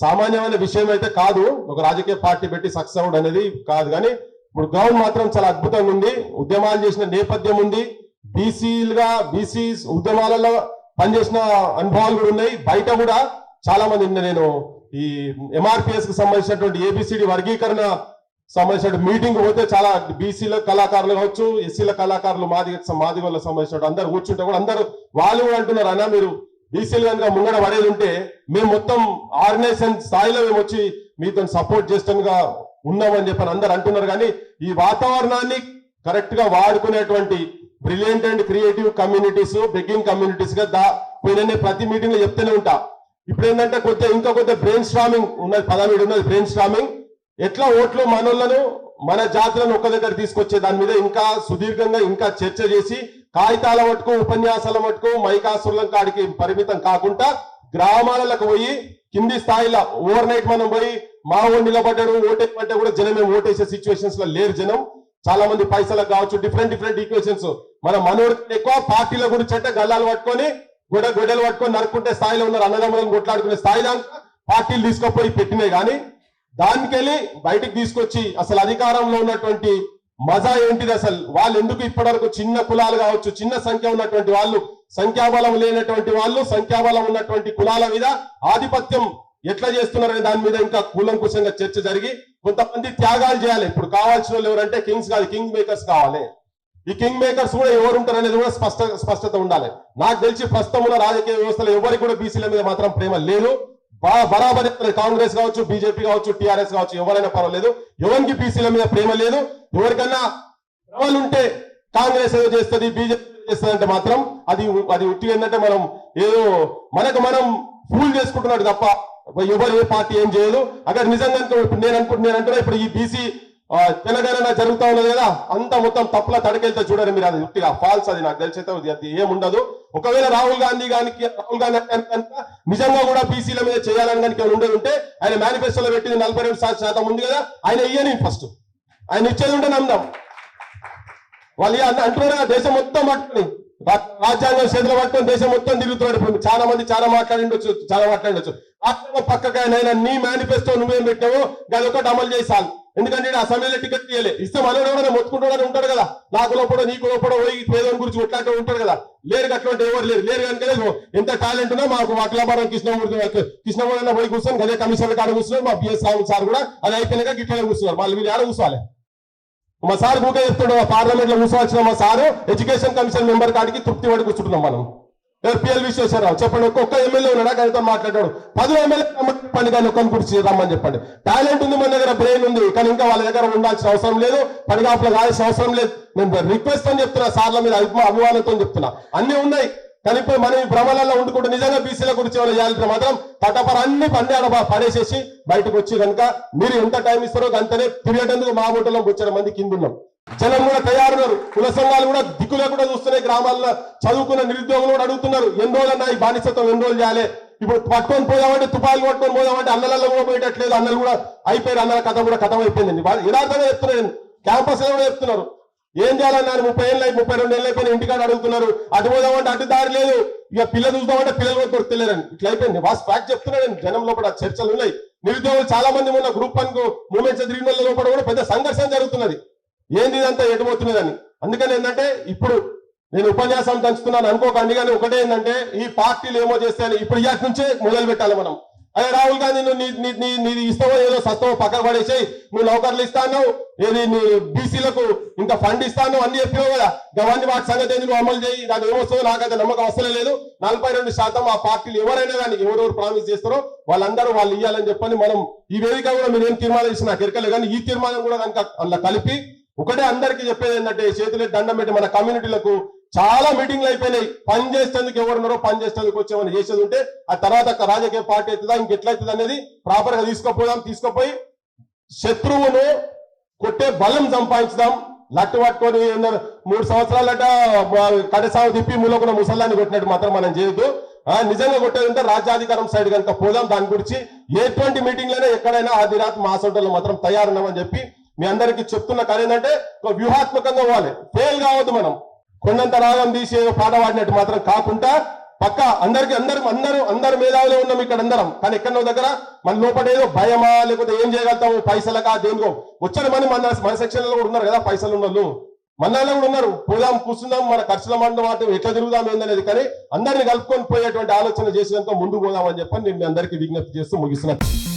సామాన్యమైన విషయం అయితే కాదు. ఒక రాజకీయ పార్టీ పెట్టి సక్సెస్ అవ్వడం అనేది కాదు. కానీ ఇప్పుడు గ్రౌండ్ మాత్రం చాలా అద్భుతంగా ఉంది. ఉద్యమాలు చేసిన నేపథ్యం ఉంది. బీసీలుగా బీసీ ఉద్యమాలలో పనిచేసిన అనుభవాలు కూడా ఉన్నాయి. బయట కూడా చాలా మంది నేను ఈ ఎంఆర్పిఎస్కి సంబంధించినటువంటి ఏబిసిడి వర్గీకరణ సంబంధించిన మీటింగ్ పోతే చాలా బీసీల కళాకారులు కావచ్చు ఎస్సీల కళాకారులు మాది మాదిగోళ్ళకి సంబంధించిన అందరు కూర్చుంటే కూడా అందరూ వాళ్ళు కూడా అంటున్నారు అన్న మీరు బీసీలు కనుక ముంగడ పడేది ఉంటే మేము మొత్తం ఆర్గనైజేషన్ స్థాయిలో మేము వచ్చి మీతో సపోర్ట్ చేస్తానుగా ఉన్నామని చెప్పని అందరు అంటున్నారు. కానీ ఈ వాతావరణాన్ని కరెక్ట్గా వాడుకునేటువంటి brilliant and creative communities begging కమ్యూనిటీస్గా దా పోయిన ప్రతి మీటింగ్లో చెప్తూనే ఉంటా. ఇప్పుడు ఏంటంటే కొద్దిగా ఇంకా కొద్దిగా బ్రెయిన్ స్ట్రామింగ్ ఉన్నది పదమీడు ఉన్నది బ్రెయిన్ స్ట్రామింగ్ ఎట్లా ఓట్లు మనోళ్ళను మన జాతులను ఒక్క దగ్గర తీసుకొచ్చే దాని మీద ఇంకా సుదీర్ఘంగా ఇంకా చర్చ చేసి కాగితాల మటుకు ఉపన్యాసాల మటుకు మైకాసులం కాడికి పరిమితం కాకుండా గ్రామాలకు పోయి కింది స్థాయిలో ఓవర్ నైట్ మనం పోయి మా ఊరు నిలబడ్డాడు ఓటేయమంటే కూడా జనమే ఓటేసే సిచ్యువేషన్స్లో లేరు జనం. చాలా మంది పైసలకు కావచ్చు డిఫరెంట్ డిఫరెంట్ ఈక్వేషన్స్ మన మనోడు ఎక్కువ పార్టీల గురించి అంటే గల్లాలు పట్టుకొని గొడ గొడ్డలు పట్టుకొని నరుక్కుంటే స్థాయిలో ఉన్నారు అన్నదమ్ములను కొట్లాడుకునే స్థాయిలో పార్టీలు తీసుకుపోయి పెట్టినాయి కానీ దానికెళ్ళి బయటికి తీసుకొచ్చి అసలు అధికారంలో ఉన్నటువంటి మజా ఏంటిది అసలు? వాళ్ళు ఎందుకు ఇప్పటివరకు చిన్న కులాలు కావచ్చు చిన్న సంఖ్య ఉన్నటువంటి వాళ్ళు సంఖ్యాబలం లేనటువంటి వాళ్ళు సంఖ్యాబలం ఉన్నటువంటి కులాల మీద ఆధిపత్యం ఎట్లా చేస్తున్నారనే దాని మీద ఇంకా కూలంకుశంగా చర్చ జరిగి కొంతమంది త్యాగాలు చేయాలి. ఇప్పుడు కావాల్సిన వాళ్ళు ఎవరంటే కింగ్స్ కాదు కింగ్ మేకర్స్ కావాలి. ఈ కింగ్ మేకర్స్ కూడా ఎవరు ఉంటారు అనేది కూడా స్పష్ట స్పష్టత ఉండాలి. నాకు తెలిసి ప్రస్తుతం ఉన్న రాజకీయ వ్యవస్థలో ఎవరికి కూడా బీసీల మీద మాత్రం ప్రేమ లేదు. బరాబర్ కాంగ్రెస్ కావచ్చు బీజేపీ కావచ్చు టీఆర్ఎస్ కావచ్చు ఎవరైనా పర్వాలేదు. ఎవరికి బీసీల మీద ప్రేమ లేదు. ఎవరికన్నా భ్రమలు ఉంటే కాంగ్రెస్ ఏదో చేస్తుంది బీజేపీ చేస్తుంది అంటే మాత్రం అది అది ఉట్టి ఏంటంటే మనం ఏదో మనకు మనం ఫూల్ చేసుకుంటున్నాడు తప్ప ఎవరు ఏ పార్టీ ఏం చేయదు. అక్కడ నిజంగా అనుకో- ఇప్పుడు నేను అనుకుంటున్నాను నేను అంటున్నా ఇప్పుడు ఈ బీసీ తెలంగాణ జరుగుతా ఉన్నది కదా అంతా మొత్తం తప్పుల తడకెళ్తే చూడండి మీరు అది ఉట్టిగా ఫాల్స్ అది నాకు తెలిసి అది- ఏముండదు. ఒకవేళ రాహుల్ గాంధీ గానికి రాహుల్ గాంధీ కనుక నిజంగా కూడా బీసీల మీద చేయాలని కనుక ఉండే ఉంటే ఆయన మేనిఫెస్టోలో పెట్టింది నలభై రెండు శాతం శాతం ఉంది కదా ఆయన ఇయ్యని ఫస్ట్ ఆయన ఇచ్చేది ఉంటే నమ్దాం వాళ్ళు అంటున్నారు కదా దేశం మొత్తం పట్టుకుని రాజ్యాంగం చేతిలో పట్టుకొని దేశం మొత్తం తిరుగుతున్నాడు. ఇప్పుడు చాలా మంది చాలా మాట్లాడిండొచ్చు చాలా మాట్లాడిండొచ్చు. రాష్ట్రం పక్కకైనా నీ మేనిఫెస్టో నువ్వేం పెట్టావు అది ఒకటి అమలు చేసాలి ఎందుకంటే ఆ అసెంబ్లీలో టికెట్ తీయలే. ఇస్తే మనోడు ఎవరైనా మొత్తుకుంటాడని ఉంటాడు కదా. నాకు లోపల నీకు లోపల పోయి పేదోని గురించి కొట్లాడుతూ ఉంటాడు కదా. లేరు అటువంటి ఎవరు లేరు. లేరు కనుక ఎంత టాలెంట్ ఉన్నా మాకు అఖిలాభారం కృష్ణమూర్తి కృష్ణమూర్తి పోయి కూర్చొని అదే కమిషనర్ కాడ కూర్చున్నారు మా బిఎస్ రావు సార్ కూడా అది అయిపోయినాక గిట్లనే కూర్చున్నారు. వాళ్ళు మీరు ఆడ కూర్చోవాలి? మా సార్ ఊకే చెప్తాడు పార్లమెంట్లో కూర్చోవచ్చిన మా సారు ఎడ్యుకేషన్ కమిషన్ మెంబర్ కాడికి తృప్తి పడి కూర్చుంటున్నాం మనం. పిఎల్ విశ్వేశ్వరరావు చెప్పండి ఒక్కొక్క ఎమ్మెల్యే ఉన్నాడు? ఆయనతో మాట్లాడాడు పది ఎమ్మెల్యే రమ్మని చెప్పండి కానీ ఒక్కరిని గురించి రమ్మని చెప్పండి. టాలెంట్ ఉంది మన దగ్గర బ్రెయిన్ ఉంది కానీ ఇంకా వాళ్ళ దగ్గర ఉండాల్సిన అవసరం లేదు. పనిగాపులు కావాల్సిన అవసరం లేదు. నేను రిక్వెస్ట్ అని చెప్తున్నా సార్ల మీద అభిమానంతో చెప్తున్నా. అన్ని ఉన్నాయి కానీ ఇప్పుడు మనం ఈ భ్రమలలో ఉండుకుంటూ నిజంగా బీసీల గురించి వాళ్ళు చేయాలంటే మాత్రం పటపర అన్ని పండాడ పడేసేసి బయటకు వచ్చి కనుక మీరు ఎంత టైం ఇస్తారో అంతనే తిరిగేటందుకు మా హోటల్లో బొచ్చడం మంది కింద ఉన్నాం. జనం కూడా తయారున్నారు. కుల సంఘాలు కూడా దిక్కులే కూడా చూస్తున్నాయి. గ్రామాల్లో చదువుకున్న నిరుద్యోగులు కూడా అడుగుతున్నారు. ఎన్ని రోజులన్నా ఈ బానిసత్వం ఎన్ని రోజులు చేయాలి? ఇప్పుడు పట్టుకొని పోదామంటే తుపాకులు పట్టుకొని పోదామంటే అన్నలలో కూడా పోయేటట్లేదు. అన్నలు కూడా అయిపోయారు. అన్నల కథ కూడా కథం అయిపోయింది యథార్థంగా చెప్తున్నాను క్యాంపస్ కూడా చెప్తున్నారు. ఏం చేయాలన్నారు ముప్పై ఏళ్ళు ముప్పై రెండు ఏళ్ళు అయిపోయిన ఇంటికాడ అడుగుతున్నారు. అటు పోదామంటే అటు దారి లేదు. ఇక పిల్లలు చూద్దామంటే పిల్లలు కూడా దొరుకుతలేరని ఇట్లా అయిపోయింది. వాస్ ఫ్యాక్ట్ చెప్తున్నాను జనం లోపల చర్చలు ఉన్నాయి. నిరుద్యోగులు చాలా మంది ఉన్న గ్రూప్ వన్ మూమెంట్స్ తిరిగిన లోపల కూడా పెద్ద సంఘర్షణ జరుగుతున్నది. ఏంది ఇదంతా ఎటుపోతున్నదని? అందుకని ఏంటంటే ఇప్పుడు నేను ఉపన్యాసం దంచుతున్నాను అనుకోకండి కానీ ఒకటే ఏంటంటే ఈ పార్టీలు ఏమో చేస్తాయని ఇప్పుడు ఇయాటి నుంచే మొదలు పెట్టాలి మనం. అదే రాహుల్ గాంధీ నువ్వు నీ- నీ- నీది ఇస్తావో ఏదో సత్వో పక్కన పడేసాయి నువ్వు నౌకర్లు ఇస్తాను ఏది నీ బీసీలకు ఇంకా ఫండ్ ఇస్తాను అన్ని చెప్పినావు కదా గవర్నీ వాటి సంగతి నువ్వు అమలు చేయి నాకు ఏమొస్తుందో నాకైతే నమ్మకం అసలే లేదు. నలభై రెండు శాతం ఆ పార్టీలు ఎవరైనా కానీ ఎవరెవరు ప్రామిస్ చేస్తారో వాళ్ళందరూ వాళ్ళు ఇవ్వాలని చెప్పని మనం ఈ వేదిక కూడా మీరు ఏం తీర్మానం చేసి నాకు ఎరకలేదు కానీ ఈ తీర్మానం కూడా కనుక అందులో కలిపి ఒకటే అందరికీ చెప్పేది ఏంటంటే చేతులు దండం పెట్టి మన కమ్యూనిటీలకు చాలా మీటింగ్లు అయిపోయినాయి. పని చేసేందుకు ఎవరున్నారో పని చేసేందుకు వచ్చేమని చేసేది ఉంటే ఆ తర్వాత రాజకీయ పార్టీ అవుతుందా ఇంకెట్లయితుంది అనేది ప్రాపర్గా తీసుకుపోదాం తీసుకుపోయి శత్రువును కొట్టే బలం సంపాదించుదాం. లట్టు పట్టుకొని మూడు సంవత్సరాలట కడసాగు తిప్పి మూలకున్న ముసల్లాన్ని కొట్టినట్టు మాత్రం మనం చేయొద్దు. ఆ, నిజంగా కొట్టేదంటే రాజ్యాధికారం సైడ్ కనుక పోదాం దాని గురించి ఎటువంటి మీటింగ్లైనా ఎక్కడైనా ఆది రాత్రి మా సొంటలో మాత్రం తయారున్నామని చెప్పి మీ అందరికి చెప్తున్న కానీ ఏంటంటే ఒక వ్యూహాత్మకంగా పోవాలి. ఫెయిల్ కావద్దు మనం. కొండంత రాగం తీసి పాట పాడినట్టు మాత్రం కాకుండా పక్క అందరికి అందరం అందరూ అందరు మేధావులే ఉన్నాం ఇక్కడ అందరం. కానీ ఎక్కడో దగ్గర మన లోపల ఏదో భయమా లేకపోతే ఏం చేయగలుగుతాము? పైసలకా దేనికో. వచ్చారు మన మన మన సెక్షన్ కూడా ఉన్నారు కదా పైసలు ఉన్న వాళ్ళు. కూడా ఉన్నారు. పోదాం కూర్చుందాం మన ఖర్చుల మండం మాట ఎట్లా తిరుగుదాం ఏందనేది కానీ అందరిని కలుపుకొని పోయేటువంటి ఆలోచన చేసినాక ముందు పోదాం అని చెప్పని నేను మీ అందరికీ విజ్ఞప్తి చేస్తూ ముగిస్తున్నాను